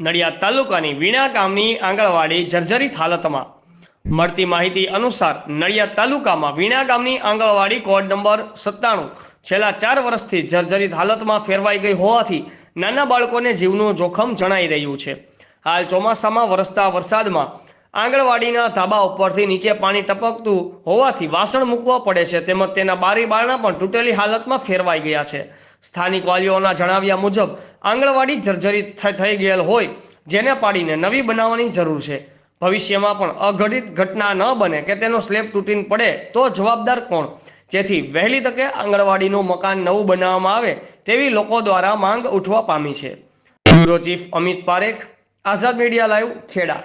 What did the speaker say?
નડિયાદ તાલુકાની વીણા ગામની આંગણવાડી જર્જરિત હાલતમાં. મળતી માહિતી અનુસાર નડિયાદ તાલુકામાં વીણા ગામની આંગણવાડી કોડ નંબર સત્તાણું છેલ્લા ચાર વર્ષથી જર્જરિત હાલતમાં ફેરવાઈ ગઈ હોવાથી નાના બાળકોને જીવનું જોખમ જણાઈ રહ્યું છે. હાલ ચોમાસામાં વરસતા વરસાદમાં આંગણવાડીના ધાબા ઉપરથી નીચે પાણી ટપકતું હોવાથી વાસણ મૂકવા પડે છે તેમજ તેના બારી બારણા પણ તૂટેલી હાલતમાં ફેરવાઈ ગયા છે. સ્થાનિક વાલીઓના જણાવ્યા મુજબ, આંગણવાડી જર્જરિત થઈ ગયેલ હોય, જેને પાડીને નવી બનાવવાની જરૂર છે. ભવિષ્યમાં પણ અઘટિત ઘટના ન બને કે તેનો સ્લેબ તૂટીને પડે, તો જવાબદાર કોણ? જેથી વહેલી તકે આંગણવાડીનું મકાન નવું બનાવવામાં આવે, તેવી લોકો દ્વારા માંગ ઉઠવા પામી છે. Bureau chief Amit Parekh, Azad media live Kheda.